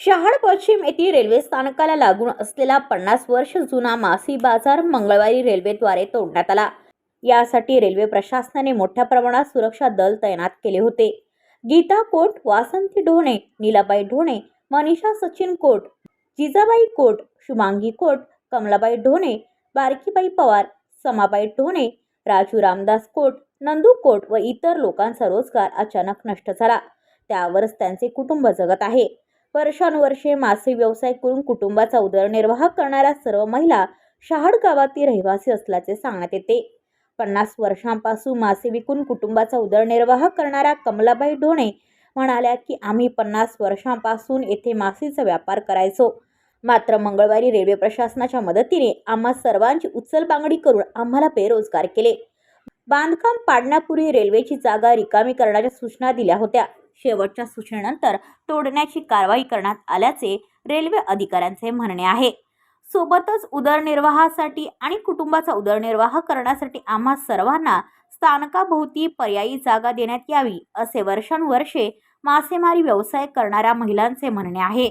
शहाड पश्चिम येथील रेल्वे स्थानकाला लागून असलेला पन्नास वर्ष जुना मासी बाजार मंगळवारी रेल्वेद्वारे तोडण्यात आला. यासाठी रेल्वे प्रशासनाने मोठ्या प्रमाणात सुरक्षा दल तैनात केले होते. गीता कोट वासंती ढोणे नीलाबाई ढोणे मनीषा सचिन कोट जिजाबाई कोट शुभांगी कोट कमलाबाई ढोणे बारकीबाई पवार समाबाई ढोणे राजू रामदास कोट नंदू कोट व इतर लोकांचा रोजगार अचानक नष्ट झाला. त्यावरच त्यांचे कुटुंब जगत आहे. वर्षानुवर्षे मासे व्यवसाय करून कुटुंबाचा उदरनिर्वाह करणाऱ्या सर्व महिला शहाड गावातील रहिवासी असल्याचे सांगण्यात येते. पन्नास वर्षांपासून मासे विकून कुटुंबाचा उदरनिर्वाह करणाऱ्या कमलाबाई ढोणे म्हणाल्या की आम्ही पन्नास वर्षांपासून येथे मासेचा व्यापार करायचो. मात्र मंगळवारी रेल्वे प्रशासनाच्या मदतीने आम्हा सर्वांची उचलबांगडी करून आम्हाला बेरोजगार केले. बांधकाम पाडण्यापूर्वी रेल्वेची जागा रिकामी करण्याच्या सूचना दिल्या होत्या. शेवटच्या सूचनेनंतर तोडण्याची कारवाई करण्यात आल्याचे रेल्वे अधिकाऱ्यांचे म्हणणे आहे. सोबतच उदरनिर्वाहासाठी आणि कुटुंबाचा उदरनिर्वाह करण्यासाठी आम्हा सर्वांना स्थानकाभोवती पर्यायी जागा देण्यात यावी असे वर्षानुवर्षे मासेमारी व्यवसाय करणाऱ्या महिलांचे म्हणणे आहे.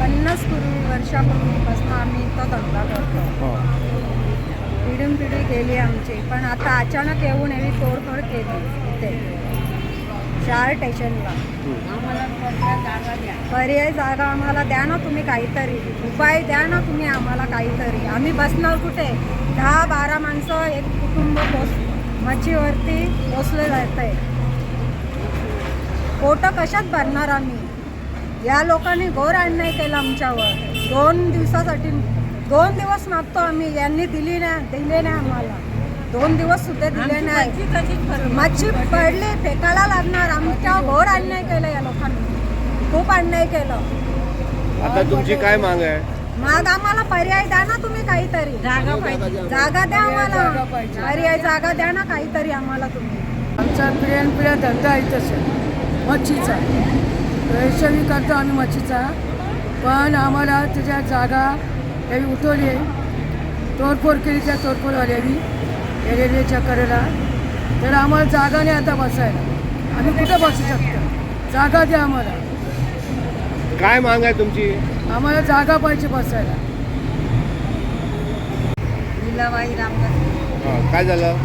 पन्नास पूर्वी वर्षापूर्वीपासून आम्ही इथं धंदा करतो. हो. पिढून पिढी गेली आमची पण आता अचानक येऊन एवढी तोडफोड केली इथे. चार स्टेशनला आम्हाला पर्याय जागा आम्हाला द्या ना तुम्ही काहीतरी. उपाय द्या ना तुम्ही आम्हाला काहीतरी. आम्ही बसणार कुठे? दहा बारा माणसं एक कुटुंब पोस मच्छीवरती पोचले जात आहे पोटं कशात भरणार आम्ही? या लोकांनी घोर अन्याय केला आमच्यावर. दोन दिवसासाठी दोन दिवस मागतो आम्ही यांनी दिली नाही दिले नाही आम्हाला. दोन दिवस सुद्धा दिले नाही. मच्छी पडली? फेकायला लागणार. आमच्या घोर अन्याय केलं या लोकांनी. खूप अन्याय केलं. आता तुमची काय माग आहे? मग आम्हाला पर्याय द्या ना तुम्ही काहीतरी. जागा पाहिजे. जागा द्या आम्हाला. पर्याय जागा द्या ना काहीतरी आम्हाला तुम्ही. आमचा पिढ्यान पिढ्या धंदा आहे. तसं मच्छीचा पैशाही करतो आम्ही मच्छीचा. पण आम्हाला त्याच्या जागा यावी उठवली आहे. तोडफोड केली त्या तोडफोडवाल्यानी या रेल्वेच्या कडेला तर आम्हाला जागा नाही आता बसायला. आम्ही कुठं बसू शकतो? जागा द्या आम्हाला. काय माग आहे तुमची? आम्हाला जागा पाहिजे बसायला. लीलाबाई रामदास. हां काय झालं?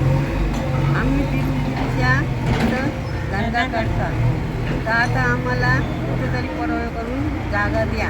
आम्ही इथं धंदा करतात. तर आता आम्हाला कुठेतरी परवाय करून जागा द्या.